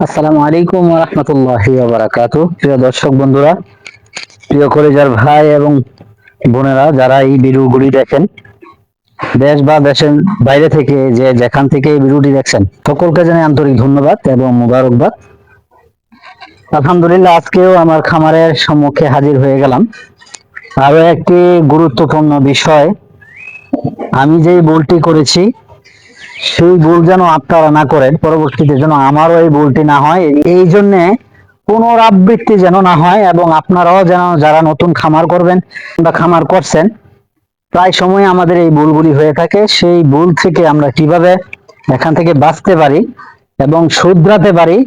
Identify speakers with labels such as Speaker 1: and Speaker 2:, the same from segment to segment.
Speaker 1: আসসালামু আলাইকুম রহমতুল্লাহি বারাকাত প্রিয় দর্শক বন্ধুরা, প্রিয় কলেজার ভাই এবং বোনেরা, যারা এই ভিডিওগুলি দেখেন, দেশ বা দেশের বাইরে থেকে যে যেখান থেকে এই ভিডিওটি দেখছেন, সকলকে জানাই আন্তরিক ধন্যবাদ এবং মুবারকবাদ। আলহামদুলিল্লাহ, আজকেও আমার খামারের সম্মুখে হাজির হয়ে গেলাম। আরও একটি গুরুত্বপূর্ণ বিষয়, আমি যেই ভুলটি করেছি সেই ভুল যেন আপনারা না করেন, পরবর্তীতে যেন আমারও এই ভুলটি না হয়। এই জন্যে পুনরাবৃত্তি যেন না হয় এবং আপনারাও যেন যারা নতুন খামার করবেন বা খামার করছেন, প্রায় সময় আমাদের এই ভুলগুলি হয়ে থাকে। সেই ভুল থেকে আমরা কীভাবে এখান থেকে বাঁচতে পারি এবং শুধরাতে পারি,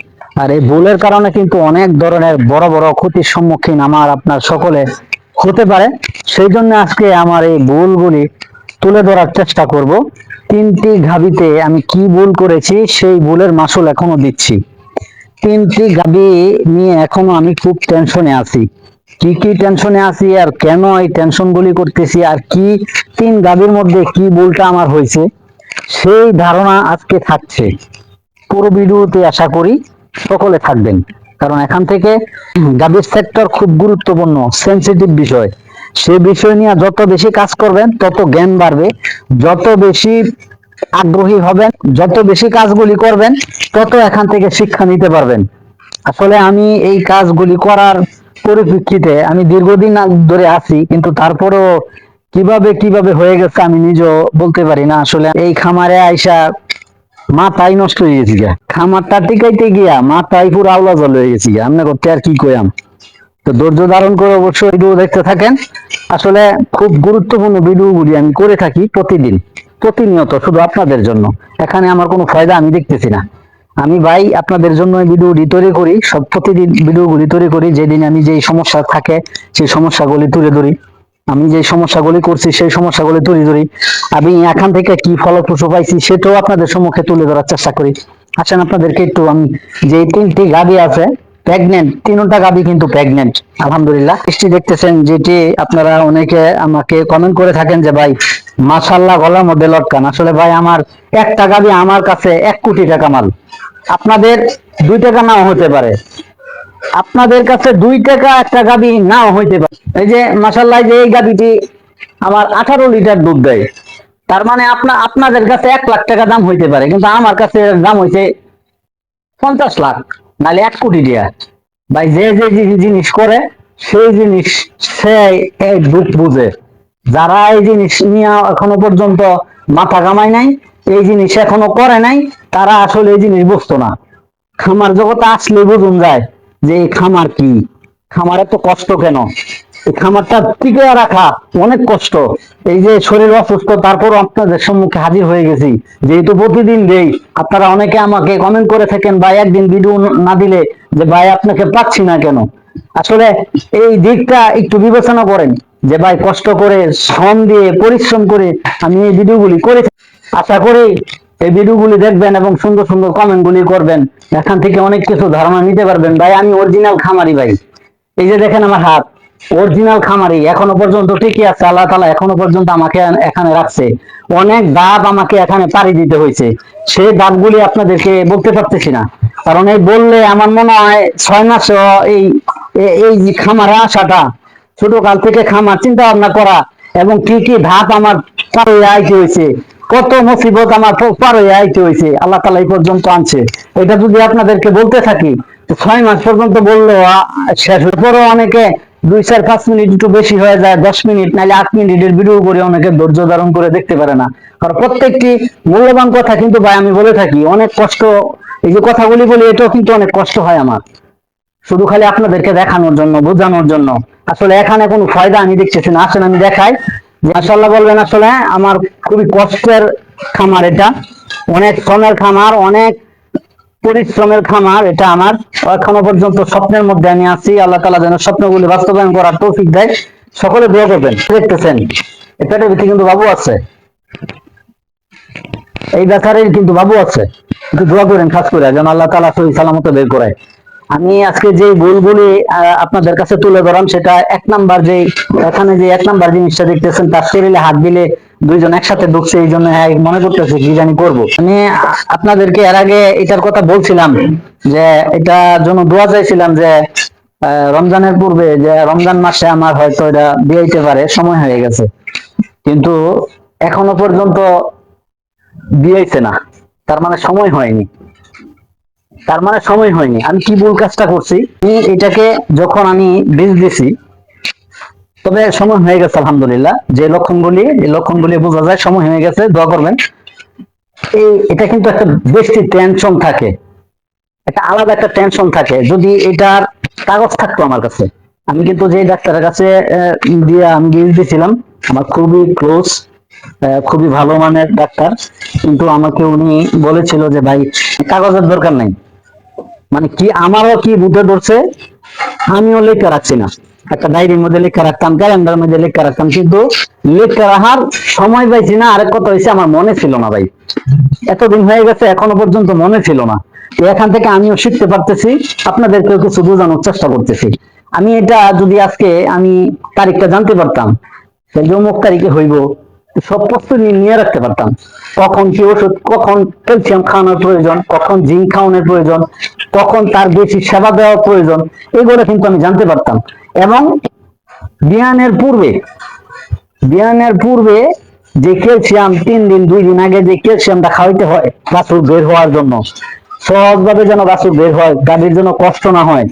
Speaker 1: আর এই ভুলের কারণে কিন্তু অনেক ধরনের বড় বড় ক্ষতির সম্মুখীন আমার, আপনার সকলে হতে পারে। সেই জন্য আজকে আমার এই ভুলগুলি তুলে ধরার চেষ্টা করব। তিনটি গাবিতে আমি কি ভুল করেছি, সেই ভুলের মাসুল এখনও দিচ্ছি। তিনটি গাবি নিয়ে এখনও আমি খুব টেনশনে আছি। কি কি টেনশনে আছি আর কেন এই টেনশন গুলি করতেছি আর কি তিন গাবির মধ্যে কি ভুলটা আমার হয়েছে, সেই ধারণা আজকে থাকছে। পুরো ভিডিওতে আশা করি সকলে থাকবেন। কারণ এখান থেকে গাবির সেক্টর খুব গুরুত্বপূর্ণ সেন্সিটিভ বিষয়। সে বিষয় নিয়ে যত বেশি কাজ করবেন, তত জ্ঞান বাড়বে। যত বেশি আগ্রহী হবেন, যত বেশি কাজগুলি করবেন, তত এখান থেকে শিক্ষা নিতে পারবেন। আসলে আমি এই কাজগুলি করার পরিপ্রেক্ষিতে আমি দীর্ঘদিন ধরে আছি, কিন্তু তারপরেও কীভাবে কীভাবে হয়ে গেছে আমি নিজেও বলতে পারি না। আসলে এই খামারে আইসা মাথাই নষ্ট হয়ে গেছি খামারটা টিকাইতে গিয়া মাথায় পুরো আওলা জল হয়ে গেছি গা। আমরা করতে আর কি কইয়াম? তো ধৈর্য ধারণ করে অবশ্যই ভিডিও দেখতে থাকেন। আসলে খুব গুরুত্বপূর্ণ ভিডিওগুলি আমি করে থাকি প্রতিদিন, প্রতিনিয়ত শুধু আপনাদের জন্য। এখানে আমার কোনো ফায়দা আমি দেখতেছি না। আমি ভাই, আপনাদের জন্য এই ভিডিওটি তৈরি করি, সব প্রতিদিন ভিডিওগুলি তৈরি করি। যেদিন আমি যেই সমস্যা থাকে, সেই সমস্যাগুলি তুলে ধরি। আমি যে সমস্যাগুলি করছি, সেই সমস্যাগুলি তুলে ধরি। আমি এখান থেকে কি ফলপ্রসূ পাইছি, সেটাও আপনাদের সম্মুখে তুলে ধরার চেষ্টা করি। আসেন, আপনাদেরকে একটু আমি যে তিনটি গাড়ি আছে প্রেগনেন্ট তিনটা গাবি কিন্তু প্রেগনেন্ট আলহামদুলিল্লাহ। বৃষ্টি দেখতেছেন যেটি আপনারা অনেকে আমাকে কমেন্ট করে থাকেন যে, ভাই মাশাল্লাহ গলার মধ্যে লটকান। আসলে ভাই, আমার একটা গাবি আমার কাছে এক কোটি টাকা মাল। আপনাদের দুই টাকা নাও হতে পারে। আপনাদের কাছে দুই টাকা একটা গাবি নাও হইতে পারে। এই যে মাসাল্লাহ যে এই গাবিটি আমার আঠারো লিটার দুধ দেয়, তার মানে আপনা, আপনাদের কাছে এক লাখ টাকা দাম হইতে পারে, কিন্তু আমার কাছে দাম হইছে পঞ্চাশ লাখ। নাহলে এক কোটি দিয়া। ভাই, যে যে জিনিস করে, সেই জিনিস সে বুঝে। যারা এই জিনিস নিয়ে এখনও পর্যন্ত মাথা কামায় নাই, এই জিনিস এখনও করে নাই, তারা আসলে এই জিনিস বুঝতো না। খামার জগতে আসলে বুঝুন যায় যে, এই খামার কি? খামারে তো কষ্ট কেন? এই খামারটা টিকে রাখা অনেক কষ্ট। এই যে শরীর অসুস্থ তারপর আপনাদের সম্মুখে হাজির হয়ে গেছি। যেহেতু প্রতিদিন দেই, আপনারা অনেকে আমাকে কমেন্ট করে থাকেন, ভাই, একদিন ভিডিও না দিলে যে, ভাই, আপনাকে পাচ্ছি না কেন? আসলে এই দিকটা একটু বিবেচনা করেন যে, ভাই, কষ্ট করে, শ্রম দিয়ে, পরিশ্রম করে আমি এই ভিডিওগুলি করে। আশা করি এই ভিডিওগুলি দেখবেন এবং সুন্দর সুন্দর কমেন্ট গুলি করবেন। এখান থেকে অনেক কিছু ধারণা নিতে পারবেন। ভাই, আমি অরিজিনাল খামারি, ভাই। এই যে দেখেন আমার হাত। অরিজিনাল খামারি, এখনও পর্যন্ত ঠিকই আছে, আল্লাহ তালা এখনও পর্যন্ত আমাকে এখানে রাখছে। অনেক দাব আমাকে এখানে পাড়ি দিতে হয়েছে। সেই দাবগুলি আপনাদেরকে বলতে পারতেছি না। কারণ এই বললে আমার মনে হয় ছয় মাস এই এই খামারে আসাটা ছোট কাল থেকে খামার চিন্তা ভাবনা করা এবং কি কি ধাপ আমার পার হয়ে আইতে হয়েছে, কত মুসিবত আমার পার হয়ে আইতে হয়েছে, আল্লাহ তালা এই পর্যন্ত আনছে। এটা যদি আপনাদেরকে বলতে থাকি, ছয় মাস পর্যন্ত বললেও আ- শেষ হয়ে অনেকে দুই চার পাঁচ মিনিট একটু বেশি হয়ে যায়, দশ মিনিট, নাহলে আট মিনিটের ভিডিও করে অনেকে ধৈর্য ধারণ করে দেখতে পারে না। কারণ প্রত্যেকটি মূল্যবান কথা কিন্তু ভাই আমি বলে থাকি, অনেক কষ্ট, এই যে কথাগুলি বলি, এটাও কিন্তু অনেক কষ্ট হয় আমার। শুধু খালি আপনাদেরকে দেখানোর জন্য, বোঝানোর জন্য। আসলে এখানে কোনো ফায়দা আমি দেখতেছি না। আসলে আমি দেখাই যে মাসাল্লাহ বলবেন, আসলে আমার খুবই কষ্টের খামার এটা। অনেক শ্রমের খামার, অনেক পরিশ্রমের খামার, এটা আমার। এখনও পর্যন্ত স্বপ্নের মধ্যে আমি আছি। আল্লাহ তালা যেন স্বপ্নগুলি বাস্তবায়ন করার তৌফিক দেয়। সকলে দোয়া করবেন। দেখতেছেন, এই পেটের ভিতরে কিন্তু বাবু আছে। এই ব্যাপারে কিন্তু বাবু আছে। একটু দোয়া করেন, খাস করে, যেন আল্লাহ তালা সহি সালামত বের করে আমি আজকে যে ভুলগুলি আপনাদের কাছে তুলে ধরাম, সেটা এক নাম্বার যে, এখানে যে এক নাম্বার জিনিসটা দেখতেছেন, তার শরীরে হাত দিলে দুইজন একসাথে ঢুকছে, এই জন্য হ্যাঁ মনে করতেছে কি জানি করব। আমি আপনাদেরকে এর আগে এটার কথা বলছিলাম যে এটা জন্য দোয়া চাইছিলাম যে রমজানের পূর্বে যে, রমজান মাসে আমার হয়তো এটা বিয়ে হইতে পারে, সময় হয়ে গেছে। কিন্তু এখনও পর্যন্ত বিয়ে হইছে না। তার মানে সময় হয়নি। তার মানে সময় হয়নি। আমি কি ভুল কাজটা করছি? এটাকে যখন আমি বীজ দিছি তবে সময় হয়ে গেছে, আলহামদুলিল্লাহ। যে লক্ষণগুলি লক্ষণগুলি বোঝা যায়, সময় হয়ে গেছে, দোয়া করবেন। এই, এটা কিন্তু একটা বেশি টেনশন থাকে। একটা আলাদা একটা টেনশন থাকে। যদি এটার কাগজ থাকতো আমার কাছে। আমি কিন্তু যে ডাক্তারের কাছে দিয়ে আমি বীজ দিয়েছিলাম আমার খুবই ক্লোজ খুবই ভালো মানের ডাক্তার। কিন্তু আমাকে উনি বলেছিল যে, ভাই, কাগজের দরকার নাই। মানে কি, আমারও কি বুঝে ধরছে? আমিও লেখা রাখছি না। একটা ডায়েরির মধ্যে লেখা রাখতাম ক্যালেন্ডার মধ্যে লেখা রাখতাম, কিন্তু লেখা রাখার সময় পাইছি না। আরেক কথা হয়েছে আমার মনে ছিল না ভাই। এতদিন হয়ে গেছে, এখনও পর্যন্ত মনে ছিল না। এখান থেকে আমিও শিখতে পারতেছি, আপনাদেরকেও কিছু বোঝানোর চেষ্টা করতেছি। আমি এটা যদি আজকে আমি তারিখটা জানতে পারতাম অমুক তারিখে হইব। সব প্রস্তুতি নিয়ে রাখতে পারতাম। কখন কি ওষুধ, কখন ক্যালসিয়াম খাওয়ানোর প্রয়োজন, কখন জিঙ্ক খাওয়ানোর প্রয়োজন, কখন তার বেশি সেবা দেওয়ার প্রয়োজন, এগুলো কিন্তু আমি জানতে পারতাম। এবং বিয়ানের পূর্বে বিয়ানের পূর্বে যে ক্যালসিয়াম, তিন দিন, দুই দিন আগে যে ক্যালসিয়ামটা খাওয়াইতে হয় বাছুর বের হওয়ার জন্য, সহজভাবে যেন বাছুর বের হয়, গাভীর জন্য কষ্ট না হয়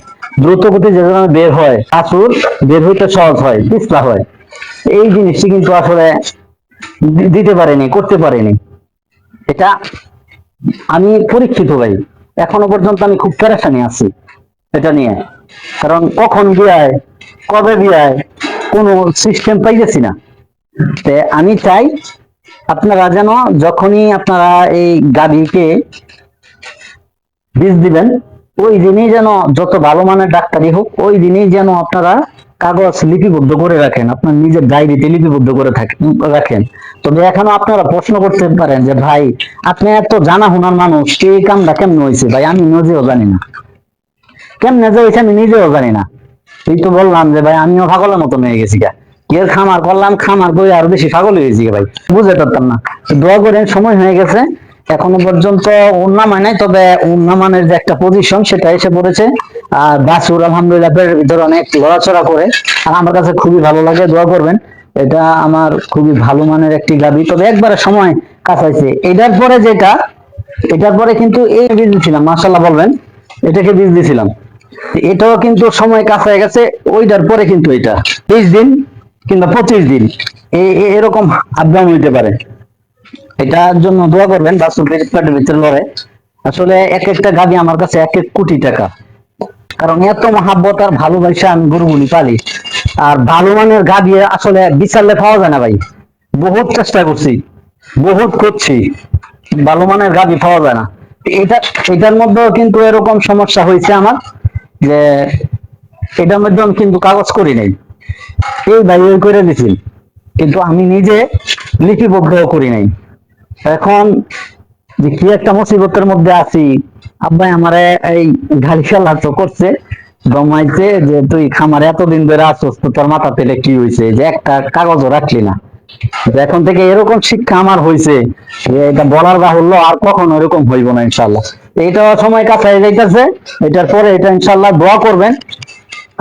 Speaker 1: দ্রুত গতি যেন বের হয় বাছুর বের হইতে সহজ হয়, পিছলা হয়। এই জিনিসটি কিন্তু আসলে দিতে পারেনি, করতে পারেনি। এটা আমি পরীক্ষিত ভাই, এখনও পর্যন্ত আমি খুব প্যারাসানি আছি এটা নিয়ে। কারণ কখন বিয়ায়, কবে বিয়ায়, কোনো সিস্টেম পাইতেছি না। আমি চাই আপনারা যেন যখনই আপনারা এই গাভীকে বীজ দিবেন, ওই দিনই যেন যত ভালো মানের ডাক্তারই হোক, ওই দিনই যেন আপনারা কাগজ লিপিবদ্ধ করে রাখেন, আপনার নিজের ডায়েরিতে লিপিবদ্ধ করে রাখেন। তবে এখনও আপনারা প্রশ্ন করতে পারেন যে, ভাই, আপনি এত জানা শোনার মানুষ এই কামটা কেমন হয়েছে ভাই, আমি নিজেও জানি না। কেমনে যে হয়েছে আমি নিজেও জানি না। এই তো বললাম যে, ভাই, আমিও পাগলের মতন হয়ে গেছি গা। এর খামার করলাম, খামার করে আরও বেশি পাগল হয়ে গেছি ভাই। বুঝতে পারতাম না। দোয়া করেন, সময় হয়ে গেছে। এখনও পর্যন্ত উন্নামায় নাই, তবে উন্নামানের যে একটা পজিশন সেটা এসে পড়েছে। আর বাসুর আলহামদুলিল্লাহ, পেটের ভিতরে অনেক লড়াচড়া করে। আর আমার কাছে খুবই ভালো লাগে, দোয়া করবেন। এটা আমার খুবই ভালো মানের একটি গাবি তবে একবারে সময় কাছাইছে। এটার পরে যেটা, এটার পরে কিন্তু এই বীজ দিছিলাম মাসাল্লাহ বলবেন, এটাকে বীজ দিছিলাম। এটাও কিন্তু সময় কাছে হয়ে গেছে, ওইটার পরে কিন্তু এটা। বিশ দিন কিংবা পঁচিশ দিন এরকম আপডাউন হইতে পারে। এটার জন্য দোয়া করবেন বাসুর ভিতরে লড়ে। আসলে এক একটা গাড়ি আমার কাছে এক এক কোটি টাকা। কারণ এত মহাব্বত আর ভালোবাসা আমি গরুগুলি পালি। আর ভালো মানের গাড়ি আসলে বিচারলে পাওয়া যায় না ভাই। বহুত চেষ্টা করছি, বহুত করছি। ভালো মানের গাড়ি পাওয়া যায় না। এটা, এটার মধ্যেও কিন্তু এরকম সমস্যা হয়েছে আমার। যে এটার মধ্যে আমি কিন্তু কাগজ করি নাই। এই ভাই ওই করে দিছি। কিন্তু আমি নিজে লিপিবদ্ধ করি নাই। এখন যে কি একটা মুসিবতের মধ্যে আছি আব্বাই আমারে এই গাড়ি খেলা তো করছে, দমাইছে যে তুই খামারে এতদিন ধরে আসছিস তো তোর মাথা পেলে কি হয়েছে যে একটা কাগজও রাখলি না। এখন থেকে এরকম শিক্ষা আমার হয়েছে যে এটা বলার বাহুল্য আর কখনো এরকম হইব না ইনশাল্লাহ এইটা সময় কাছে যাইতেছে। এটার পরে এটা ইনশাল্লাহ দোয়া করবেন।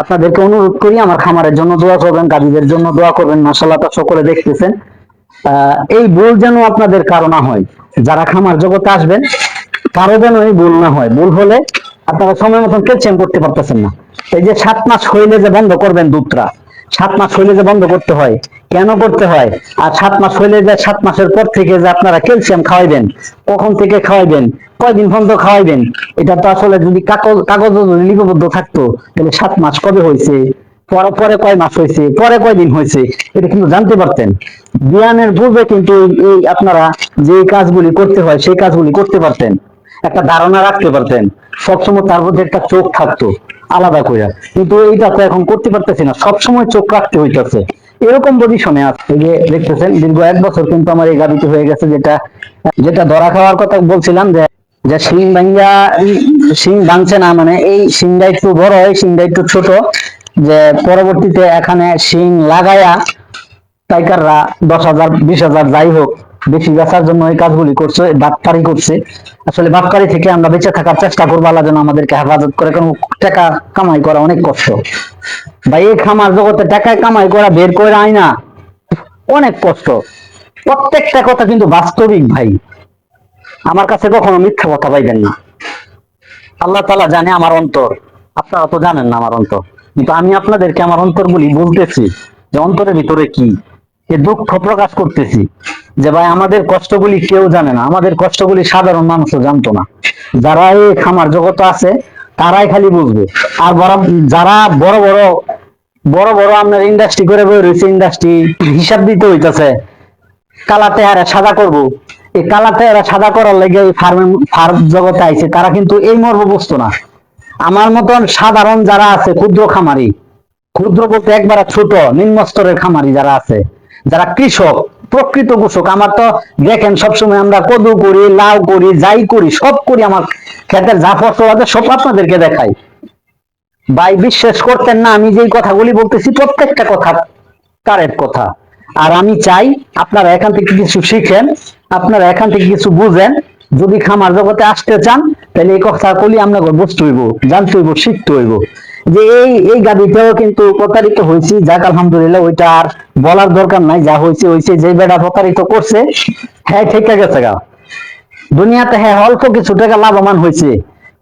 Speaker 1: আপনাদেরকে অনুরোধ করি, আমার খামারের জন্য দোয়া করবেন, গাভীদের জন্য দোয়া করবেন। মাসাল্লাহ তা সকলে দেখতেছেন। এই ভুল যেন আপনাদের কারও না হয়। যারা খামার জগতে আসবেন, কারও যেন এই ভুল না হয়। ভুল হলে আপনারা সময় মতন ক্যালসিয়াম করতে পারতেছেন না। এই যে সাত মাস হইলে যে বন্ধ করবেন দুধটা, সাত মাস হইলে যে বন্ধ করতে হয়, কেন করতে হয়? আর সাত মাস হইলে যে সাত মাসের পর থেকে যে আপনারা ক্যালসিয়াম খাওয়াইবেন, কখন থেকে খাওয়াইবেন? কয়দিন পর্যন্ত খাওয়াইবেন? এটা তো আসলে যদি কাগজ কাগজ লিপিবদ্ধ থাকতো, তাহলে সাত মাস কবে হয়েছে? পরে পরে কয় মাস হয়েছে? পরে কয় দিন হয়েছে? এটা কিন্তু জানতে পারতেন। বিয়ানের পূর্বে কিন্তু এই- আপনারা যে কাজগুলি করতে হয়, সেই কাজগুলি করতে পারতেন। একটা ধারণা রাখতে পারতেন। সবসময় তার মধ্যে একটা চোখ থাকতো, আলাদা করে কিন্তু এইটা তো এখন করতে পারতেছি না। সবসময় চোখ রাখতে হইতেছে। এরকম পজিশনে আছে এই যে দেখতেছেন, দীর্ঘ এক বছর কিন্তু আমার এই গাড়িতে হয়ে গেছে যেটা যেটা ধরা খাওয়ার কথা বলছিলাম যে যে শিং ভাঙ্গা, শিং ভাঙছে না মানে এই শিংটা একটু বড় হয়, শিংটা একটু ছোট। যে পরবর্তীতে এখানে শিং লাগায়া পাইকাররা দশ হাজার, বিশ হাজার যাই হোক, বেশি বেচার জন্য এই কাজগুলি করছে, বাটপারি করছে। আসলে বাটপারি থেকে আমরা বেঁচে থাকার চেষ্টা করব, আল্লাহ যেন আমাদেরকে হেফাজত করে। কারণ টাকা কামাই করা অনেক কষ্ট। ভাই, এই খামার জগতে টাকা কামাই করা, বের করে আয় না, অনেক কষ্ট। প্রত্যেকটা কথা কিন্তু বাস্তবিক, ভাই। আমার কাছে কখনো মিথ্যা কথা পাইবেন না। আল্লাহ তালা জানে আমার অন্তর। আপনারা তো জানেন না আমার অন্তর। কিন্তু আমি আপনাদেরকে আমার অন্তরগুলি বলতেছি যে অন্তরের ভিতরে কি? এ দুঃখ প্রকাশ করতেছি যে ভাই, আমাদের কষ্টগুলি কেউ জানে না। আমাদের কষ্টগুলি সাধারণ মানুষও জানতো না। যারা এই খামার জগতে আছে, তারাই খালি বুঝবে। আর যারা বড় বড় বড় বড় আপনার ইন্ডাস্ট্রি করে রয়েছে ইন্ডাস্ট্রি হিসাব দিতে হইতেছে। কালাতে টেহারা সাদা করব। এই কালা টেহারা সাদা করার লেগে ফার্ম ফার্ম জগতে আইছে, তারা কিন্তু এই মর্ম বুঝতো না। আমার মতন সাধারণ যারা আছে, ক্ষুদ্র খামারি, ক্ষুদ্র বলতে ছোট, নিম্ন স্তরের খামারি যারা আছে, যারা কৃষক, প্রকৃত কৃষক, আমার তো দেখেন সবসময় আমরা কদু করি, লাউ করি, যাই করি, সব করি আমার ক্ষেতের যা ফসল আছে, সব আপনাদেরকে দেখাই। ভাই, বিশ্বাস করতেন না, আমি যেই কথাগুলি বলতেছি, প্রত্যেকটা কথা কারেক্ট কথা। আর আমি চাই আপনারা এখান থেকে কিছু শিখেন আপনারা এখান থেকে কিছু বুঝেন। যদি খামার জগতে আসতে চান, তাহলে এই কথা কলি আমরা বুঝতে হইব, জানতে হইব, শিখতে হইব। যে এই এই গাড়িতেও কিন্তু প্রতারিত হয়েছি, যাক আলহামদুলিল্লাহ ওইটা আর বলার দরকার নাই, যা হয়েছে হয়েছে, যে বেটা প্রতারিত করছে হ্যাঁ ঠিক গেছে গা। দুনিয়াতে হ্যাঁ অল্প কিছু টাকা লাভবান হয়েছে,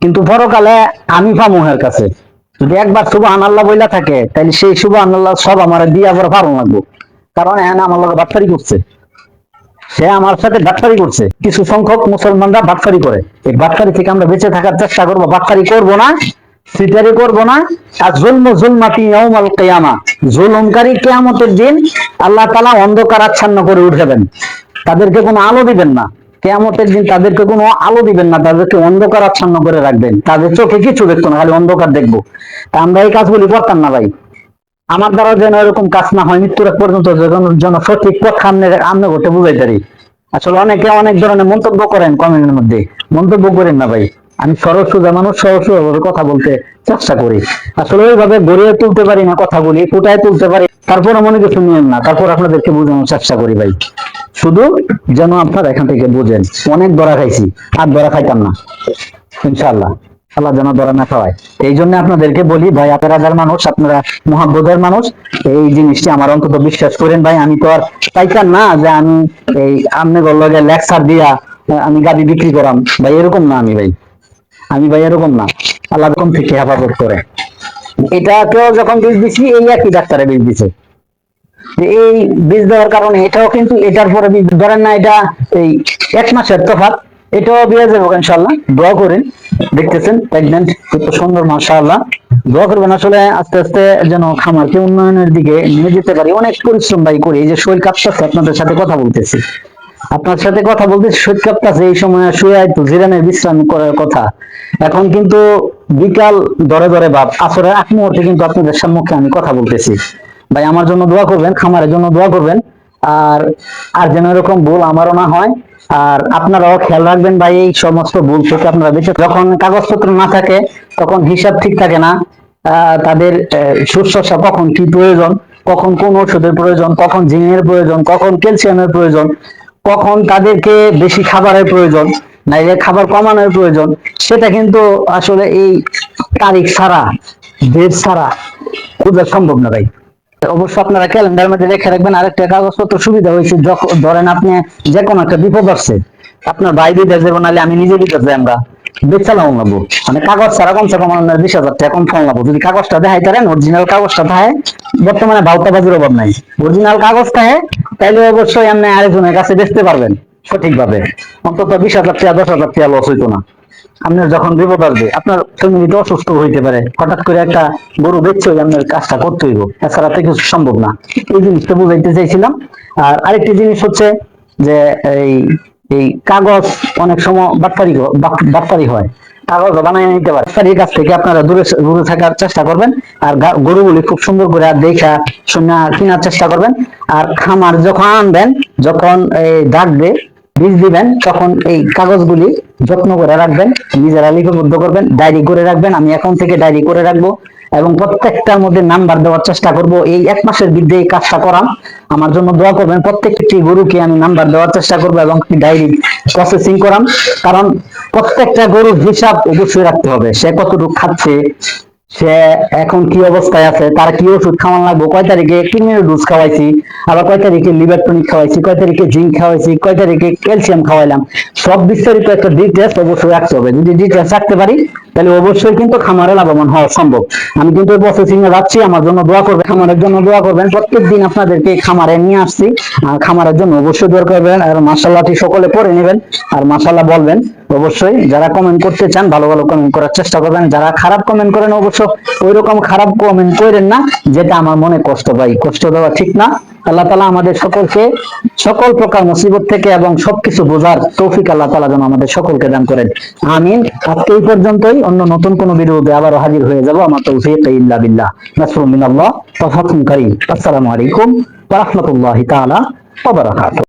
Speaker 1: কিন্তু পরকালে আমি এর কাছে। যদি একবার শুভ আনাল্লাহ বইলা থাকে তাহলে সেই শুভ আনাল্লাহ সব আমার দিয়ে আবার ভালো লাগবো। কারণ হ্যাঁ আমার লোক বাটফারি করছে। সে আমার সাথে বাটফারি করছে। কিছু সংখ্যক মুসলমানরা বাটফারি করে। এই বাটফারি থেকে আমরা বেঁচে থাকার চেষ্টা করব। বাটফারি করব না সিটারি করব না। আর জুলম জুলমাতি ইয়াউমাল কিয়ামা, জুলুমকারী কিয়ামতের দিন আল্লাহ তাআলা অন্ধকার আচ্ছন্ন করে উঠাবেন। তাদেরকে কোনো আলো দিবেন না। কেয়ামতের দিন তাদেরকে কোনো আলো দিবেন না। তাদেরকে অন্ধকার আচ্ছন্ন করে রাখবেন। তাদের চোখে কিছু দেখতো না, খালি অন্ধকার দেখব। তা আমরা এই কাজগুলি করতাম না ভাই। আমার দ্বারা যেন এরকম কাজ না হয়, মৃত্যুর পর্যন্ত যেন সঠিক পথ সামনে আমনে ঘটে বুঝাই পারি আসলে অনেকে অনেক ধরনের মন্তব্য করেন কমেন্টের মধ্যে। মন্তব্য করেন না ভাই। আমি সরল সোজা মানুষ, সরল কথা বলতে চেষ্টা করি। আসলে ওইভাবে গড়িয়ে তুলতে পারি না কথাগুলি ফুটায় তুলতে পারি। তারপরে মনে কিছু নিয়েন না, তারপর আপনাদেরকে বোঝানোর চেষ্টা করি ভাই। শুধু যেন আপনারা এখান থেকে বুঝেন। অনেক দরা খাইছি, আর দরা খাইতাম না। ইনশাআল্লাহ। আল্লাহ যেন দরা না খাওয়ায়। এই জন্য আপনাদেরকে বলি, ভাই, আপনারা মানুষ, আপনারা মহাব্বতের মানুষ, এই জিনিসটি আমার অন্তত বিশ্বাস করেন ভাই, আমি তো আর পাইকার না যে আমি এই আমনে লগে লেকচার দিয়া আমি গাড়ি বিক্রি করাম। ভাই, এরকম না আমি, ভাই। আমি, ভাই, এরকম না। আল্লাহ এরকম থেকে হেফাজত করে। এটাকেও যখন বীজ দিছি, এই একই ডাক্তারে বীজ দিছে। এই বীজ দেওয়ার কারণে এটাও কিন্তু এটার পরে বীজ ধরেন না, এটা এই এক মাসের তফাৎ। এটাও বিয়ে যাব ইনশাল্লাহ দোয়া করেন, দেখতেছেন প্রেগনেন্ট কত সুন্দর, মাশাআল্লাহ। দোয়া করবেন আসলে আস্তে আস্তে যেন খামারকে উন্নয়নের দিকে নিয়ে যেতে পারি। অনেক পরিশ্রম ভাই করি, এই যে শরীর কাঁপতেছে, আপনাদের সাথে কথা বলতেছি। আপনার সাথে কথা বলতে শরীর কাঁপতেছে, এই সময় শুয়ে একটু জিরানের বিশ্রাম করার কথা। এখন কিন্তু বিকাল দরে দরে ভাব আসরের আগ মুহূর্তে কিন্তু আপনাদের সম্মুখে আমি কথা বলতেছি। ভাই, আমার জন্য দোয়া করবেন, খামারের জন্য দোয়া করবেন। আর আর যেন এরকম ভুল আমারও না হয়, আর আপনারাও খেয়াল রাখবেন ভাই, এই সমস্ত ভুল থেকে আপনারা বেঁচে যখন কাগজপত্র না থাকে, তখন হিসাব ঠিক থাকে না তাদের শুশ্রূষা কখন কি প্রয়োজন, কখন কোন ওষুধের প্রয়োজন, কখন জিনের প্রয়োজন, কখন ক্যালসিয়ামের প্রয়োজন, কখন তাদেরকে বেশি খাবারের প্রয়োজন, নাইলে খাবার কমানোর প্রয়োজন, সেটা কিন্তু আসলে এই তারিখ ছাড়া ডেট ছাড়া বোঝা সম্ভব না ভাই। অবশ্য আপনারা ক্যালেন্ডার মধ্যে রেখে রাখবেন, আরেকটা কাগজপত্র সুবিধা হয়েছে ধরেন আপনি যে কোনো একটা বিপদ আসছে, আপনার ভাই বিদেশ যাব, নাহলে আমি নিজে বিদেশ যাই আমরা। মানে কাগজ ছাড়া কমসে কম আপনার বিশ হাজার টাকা কম ফোন যদি কাগজটা দেখাই তারেন অরিজিনাল কাগজটা থাকে বর্তমানে ভাউতাবাজির অভাব নাই। অরিজিনাল কাগজ থাকে তাইলে অবশ্যই আপনি আরেকজনের কাছে বেচতে পারবেন সঠিকভাবে। অন্তত বিশ হাজার টাকা, দশ হাজার টাকা লস হইতো না। আপনার যখন বিপদ আসবে, আপনার ফ্যামিলিতে অসুস্থ হইতে পারে। হঠাৎ করে একটা গরু বেচছে আপনার কাজটা করতে হইব। এছাড়া তো কিছু সম্ভব না। এই জিনিসটা বুঝাইতে চাইছিলাম। আর আরেকটি জিনিস হচ্ছে যে, এই এই কাগজ অনেক সময় বাটপারি বাট- বাটপারি হয়। কাগজ বানায় নিতে পারে। বাটপারির কাছ থেকে আপনারা দূরে দূরে থাকার চেষ্টা করবেন। আর গরুগুলি খুব সুন্দর করে আর দেখা, শুনে, কেনার চেষ্টা করবেন। আর খামার যখন আনবেন, যখন এই ডাকবে বীজ দিবেন, তখন এই কাগজগুলি যত্ন করে রাখবেন, নিজেরা লিপিবদ্ধ করবেন, ডায়েরি করে রাখবেন, আমি এখন থেকে ডায়েরি করে রাখব এবং প্রত্যেকটার মধ্যে নাম্বার দেওয়ার চেষ্টা করব। এই এক মাসের বিরুদ্ধে এই কাজটা করাম আমার জন্য দোয়া করবেন, প্রত্যেকটি গরুকে আমি নাম্বার দেওয়ার চেষ্টা করব এবং ডায়েরি প্রসেসিং করাম কারণ প্রত্যেকটা গরুর হিসাব অবশ্যই রাখতে হবে, সে কতটুকু খাচ্ছে, সে এখন কি অবস্থায় আছে, তার কি ওষুধ খাওয়ান লাগবে, কয় তারিখে কিডনির ডোজ খাওয়াইছি আবার কয় তারিখে লিভার টনিক খাওয়াইছি, কয় তারিখে জিঙ্ক খাওয়াইছি, কয় তারিখে ক্যালসিয়াম খাওয়াইলাম। সব বিস্তারিত একটা ডিটেলস অবশ্যই রাখতে হবে। যদি ডিটেলস রাখতে পারি তাহলে অবশ্যই কিন্তু খামারে লাভবান হওয়া সম্ভব। আমি কিন্তু প্রসেসিং এ যাচ্ছি, আমার জন্য দোয়া করবেন, খামারের জন্য দোয়া করবেন। প্রত্যেকদিন আপনাদেরকে খামারে নিয়ে আসছি, আর খামারের জন্য অবশ্যই দোয়া করবেন, আর মাসাল্লাহটি সকলে পড়ে নেবেন, আর মাসাল্লাহ বলবেন, অবশ্যই যারা কমেন্ট করতে চান, ভালো ভালো কমেন্ট করার চেষ্টা করবেন, যারা খারাপ কমেন্ট করেন অবশ্য ওই রকম খারাপ কমেন্ট করেন না, যেটা আমার মনে কষ্ট পাই কষ্ট দেওয়া ঠিক না। আল্লাহ তালা আমাদের সকলকে সকল প্রকার মুসিবত থেকে এবং সবকিছু বোঝার তৌফিক আল্লাহ তালা যেন আমাদের সকলকে দান করেন। আমিন। আজকে এই পর্যন্তই। অন্য নতুন কোন ভিডিওতে আবারও হাজির হয়ে যাব। আমার তৌফিক, ইল্লা বিল্লাহ। নাসরুম মিনাল্লাহ, ওয়া করিম কারীম। আসসালামু আলাইকুম ওয়া রাহমাতুল্লাহি তাআলা ওয়া বারাকাতুহু।